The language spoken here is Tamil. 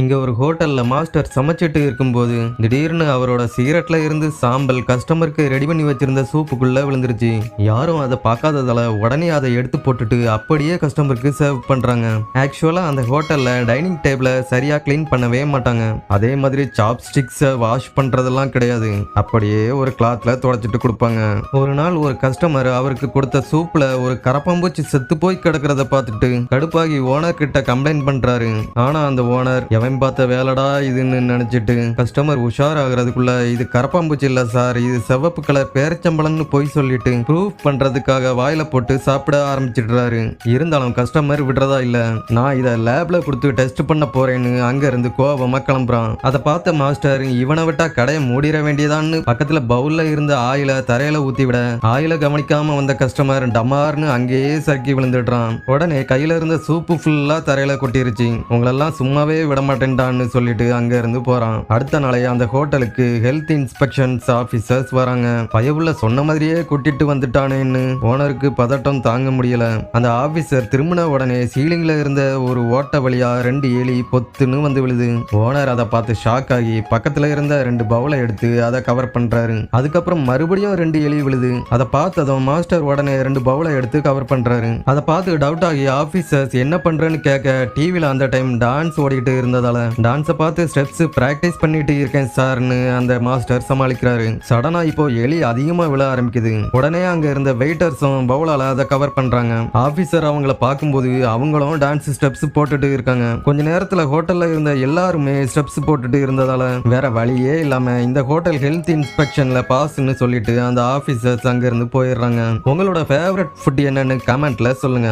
இங்க ஒரு ஹோட்டல்ல மாஸ்டர் சமைச்சிட்டு இருக்கும்போது திடீர்னு அவரோட சிகரெட்ல இருந்து சாம்பல் கஸ்டமருக்கு ரெடி பண்ணி வச்சிருந்த சூப்புக்குள்ள விழுந்துருச்சு. யாரும் அதை பார்க்காததால உடனே அதை எடுத்து போட்டுட்டு அப்படியே கஸ்டமருக்கு சர்வ் பண்றாங்க. ஆக்சுவலா அந்த ஹோட்டல்ல டைனிங் டேபிள சரியா க்ளீன் பண்ணவே மாட்டாங்க. அதே மாதிரி சாப்ஸ்டிக்ஸை வாஷ் பண்றதெல்லாம் கிடையாது. அப்படியே ஒரு கிளாத்ல துடைச்சிட்டு கொடுப்பாங்க. ஒரு நாள் ஒரு கஸ்டமர் அவருக்கு கொடுத்த சூப்ல ஒரு கரப்பாம்பூச்சி செத்து போய் கிடக்கிறத பார்த்துட்டு கடுப்பாகி ஓனர் கிட்ட கம்ப்ளைண்ட் பண்றாரு. ஆனா அந்த ஓனர் எவன் பார்த்த வேலைடா இதுன்னு நினைச்சிட்டு கஸ்டமர் உஷாராகிறதுக்குள்ள இது கரப்பாம்பூச்சி இல்ல சார் இது செவப்பு கலர் பேரச்சம்பளம்னு போய் சொல்லிட்டு ப்ரூஃப் பண்றதுக்காக வாயில போட்டு சாப்பிட ஆரம்பிச்சிடுறாரு. இருந்தாலும் கஸ்டமர் விடுறதா இல்ல. நான் இதை லேப்ல கொடுத்து டெஸ்ட் பண்ண போறேன்னு அங்க இருந்து கோபமா கிளம்புறான். அதை பார்த்த மாஸ்டர் இவனை விட்டா கடையை மூடிட வேண்டியதான்னு பக்கத்துல பவுல்ல இருந்த ஆயில தரையில ஊத்தி விட ஆயில கவனிக்காம வந்த கஸ்டமர் டமார்னு அங்கேயே சறுக்கி விழுந்துடுறான். உடனே கையில இருந்த சூப்பு ஃபுல்லா தரையில கொட்டிருச்சு. உங்களெல்லாம் சும்மாவே விட மாட்டேன்டான்னு சொல்லிட்டு அங்க இருந்து போறான். அடுத்த நாளைய அந்த ஹோட்டலுக்கு ஹெல்த் இன்ஸ்பெக்ஷன்ஸ் ஆபீசர்ஸ் வராங்க. பயவுள்ள சொன்ன மாதிரியே கூட்டிட்டு வந்துட்டானேன்னு ஓனருக்கு பதட்டம் தாங்க முடியல. அந்த ஆபீசர் திரும்பின உடனே சீலிங்ல இருந்த ஒரு ஓட்ட வழியா ரெண்டு எலி பொத்துன்னு வந்து விழுது. ஓனர் அதை பார்த்து ஷாக் ஆகி பக்கத்துல இருந்த ரெண்டு பவுலை எடுத்து அதை கவர் பண்றாரு. அதுக்கப்புறம் மறுபடியும் ரெண்டு எலி விழுது. அதை பார்த்ததும் மாஸ்டர் உடனே ரெண்டு பவுலை எடுத்து கவர் பண்றாரு. அதை பார்த்து டவுட் ஆகி ஆபீசர்ஸ் என்ன பண்றேன்னு கேட்க டிவியில அந்த டைம் டான்ஸ் ஓடிக்கிட்டு இருந்ததால டான்ஸை பார்த்து ஸ்டெப்ஸ் ப்ராக்டிஸ் பண்ணிட்டு இருக்கேன் சார்னு அந்த மாஸ்டர் சமாளிக்கிறாரு. சடனா இப்போ எலி அதிகமா விழ ஆரம்பிக்குது. உடனே அங்க இருந்த வெயிட்டர்ஸும் பவுலால அதை கவர் பண்றாங்க. ஆபீசர் அவங்கள பார்க்கும்போது அவங்களும் டான்ஸ் ஸ்டெப்ஸ் போட்டுட்டு இருக்காங்க. கொஞ்ச நேரத்துல ஹோட்டல்ல இருந்த எல்லாருமே ஸ்டெப்ஸ் போட்டுட்டு இருந்ததால வேற வழியே இல்லாம இந்த ஹோட்டல் ஹெல்த் இன்ஸ்பெக்ஷன்ல பாஸ்ன்னு சொல்லிட்டு அந்த ஆபீசர்ஸ் அங்க இருந்து போயிடுறாங்க. உங்களோட ஃபேவரட் ஃபுட் என்னன்னு கமெண்ட்ல சொல்லுங்க.